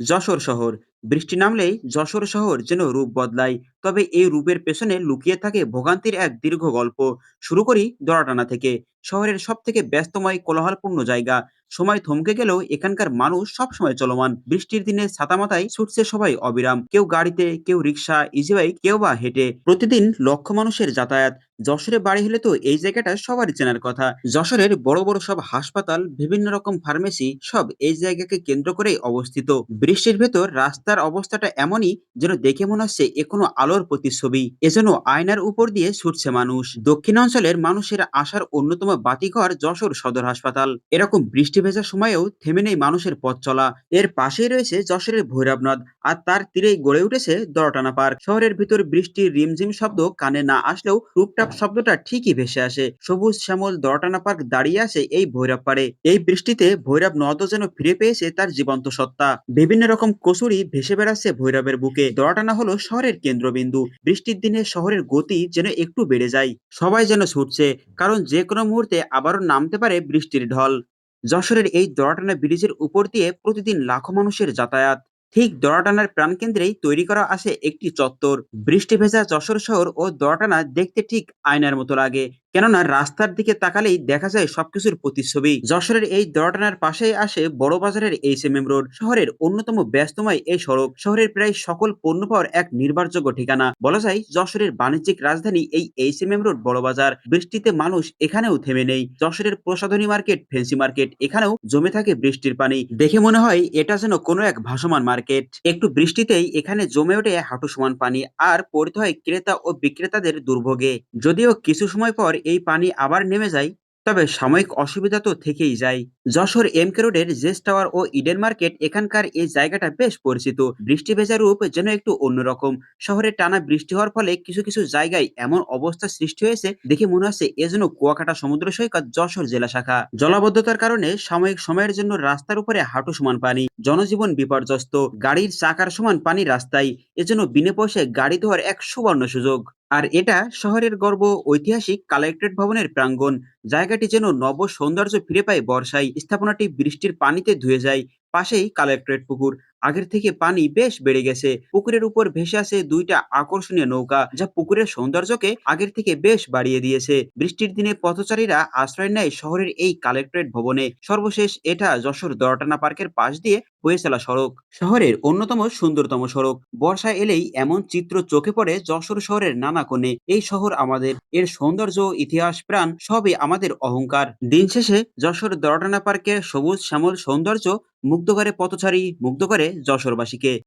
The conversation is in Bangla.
যশোর শহর। বৃষ্টি নামলেই যশোর শহর যেন রূপ বদলায়। তবে এই রূপের পেছনে লুকিয়ে থাকে ভোগান্তির এক দীর্ঘ গল্প। শুরু করি দড়াটানা থেকে। শহরের সব থেকে ব্যস্তময়, কোলাহলপূর্ণ জায়গা। সময় থমকে গেলেও এখানকার মানুষ সব সময় চলমান। বৃষ্টির দিনে ছাতা মাথায় ছুটছে সবাই অবিরাম। কেউ গাড়িতে, কেউ রিক্সা, ইজিবাইক, কেউ বা হেঁটে। প্রতিদিন লক্ষ মানুষের যাতায়াত। যশোরে বাড়ি হলে তো এই জায়গাটা সবারই চেনার কথা। যশোরের বড় বড় সব হাসপাতাল, বিভিন্ন রকম ফার্মেসি সব এই জায়গাকে কেন্দ্র করেই অবস্থিত। বৃষ্টির ভেতর রাস্তার অবস্থাটা এমনই যেন দেখে মনে হচ্ছে এ কোনো আলোর প্রতিচ্ছবি। এজন্য আয়নার উপর দিয়ে ছুটছে মানুষ। দক্ষিণাঞ্চলের মানুষের আসার অন্যতম বাতিঘর যশোর সদর হাসপাতাল। এরকম বৃষ্টি ভেজা সময়েও থেমে নেই মানুষের পথ চলা। এর পাশেই রয়েছে যশোরের ভৈরব নদ আর তার তীরেই গড়ে উঠেছে দরটানা পার্ক। শহরের ভিতর বৃষ্টির রিমঝিম শব্দ কানে না আসলেও টুপটাপ শব্দটা ঠিকই ভেসে আসে। সবুজ শ্যামল দরটানা পার্ক দাঁড়িয়ে আছে এই ভৈরব পাড়ে। এই বৃষ্টিতে ভৈরব নদও যেন ফিরে পেয়েছে তার জীবন্ত সত্তা। বিভিন্ন রকম কচুরি ভেসে বেড়াচ্ছে ভৈরবের বুকে। দরটানা হলো শহরের কেন্দ্রবিন্দু। বৃষ্টির দিনে শহরের গতি যেন একটু বেড়ে যায়। সবাই যেন ছুটছে, কারণ যে কোনো মুহূর্তে আবারও নামতে পারে বৃষ্টির ঢল। যশোরের এই দরাটানা ব্রিজের উপর দিয়ে প্রতিদিন লাখো মানুষের যাতায়াত। ঠিক দরাটানার প্রাণকেন্দ্রেই তৈরি করা আছে একটি চত্বর। বৃষ্টি ভেজা যশোর শহর ও দড়াটানা দেখতে ঠিক আয়নার মতো লাগে। কেননা রাস্তার দিকে তাকালেই দেখা যায় সবকিছুর প্রতিচ্ছবি। যশোরের এই দরাটানার পাশেই আসে বড় বাজারের এইচ এম এম রোড। শহরের অন্যতম ব্যস্তময় এই সড়ক। শহরের প্রায় সকল পণ্য পাওয়ার এক নির্ভরযোগ্য ঠিকানা। বলা যায় যশোরের বাণিজ্যিক রাজধানী এই এইচ এম এম রোড বড় বাজার বৃষ্টিতে মানুষ এখানেও থেমে নেই। যশোরের প্রসাধনী মার্কেট, ফেন্সি মার্কেট, এখানেও জমে থাকে বৃষ্টির পানি। দেখে মনে হয় এটা যেন কোনো এক ভাসমান মার্কেট। একটু বৃষ্টিতেই এখানে জমে ওঠে হাঁটু সমান পানি আর পড়তে হয় ক্রেতা ও বিক্রেতাদের দুর্ভোগে। যদিও কিছু সময় পর এই পানি আবার নেমে যায় তবে সাময়িক অসুবিধা তো থেকেই যায়। যশোর এম কে রোডের জেস টাওয়ার ও ইডেন মার্কেট এখানকার এই জায়গাটা বেশ পরিচিত। বৃষ্টি ভেজা রূপ যেন একটু অন্যরকম। শহরে টানা বৃষ্টি হওয়ার ফলে কিছু কিছু জায়গায় এমন অবস্থা সৃষ্টি হয়েছে দেখে মনে হচ্ছে এজন্য কুয়াকাটা সমুদ্র সৈকত যশোর জেলা শাখা। জলাবদ্ধতার কারণে সাময়িক সময়ের জন্য রাস্তার উপরে হাঁটু সমান পানি, জনজীবন বিপর্যস্ত, গাড়ির চাকার সমান পানি রাস্তায় এজন্য বিনে পয়সায় গাড়ি ধোয়ার এক সুবর্ণ সুযোগ। আর এটা শহরের গর্ব, ঐতিহাসিক কালেক্টরেট ভবনের প্রাঙ্গণ। জায়গাটি যেন নব সৌন্দর্য ফিরে পায় বর্ষায়। স্থাপনাটি বৃষ্টির পানিতে ধুয়ে যায় পাশেই কালেক্টরেট পুকুর। আগের থেকে পানি বেশ বেড়ে গেছে। পুকুরের উপর ভেসে আছে দুইটা আকর্ষণীয় নৌকা, যা পুকুরের সৌন্দর্যকে আগের থেকে বেশ বাড়িয়ে দিয়েছে। বৃষ্টির দিনে পথচারীরা আশ্রয় নেয় শহরের এই কালেক্টরেট ভবনে। সর্বশেষ এটা যশোর দরটানা পার্কের পাশ দিয়ে বয়ে চলা সড়ক। শহরের অন্যতম সুন্দরতম সড়ক। বর্ষা এলেই এমন চিত্র চোখে পড়ে যশোর শহরের নানা কোণে। এই শহর আমাদের, এর সৌন্দর্য, ইতিহাস, প্রাণ, সবই আমাদের অহংকার। দিন শেষে যশোর দরটানা পার্কের সবুজ শ্যামল সৌন্দর্য মুগ্ধ করে পথচারী মুগ্ধ করে যশোরবাসীকে।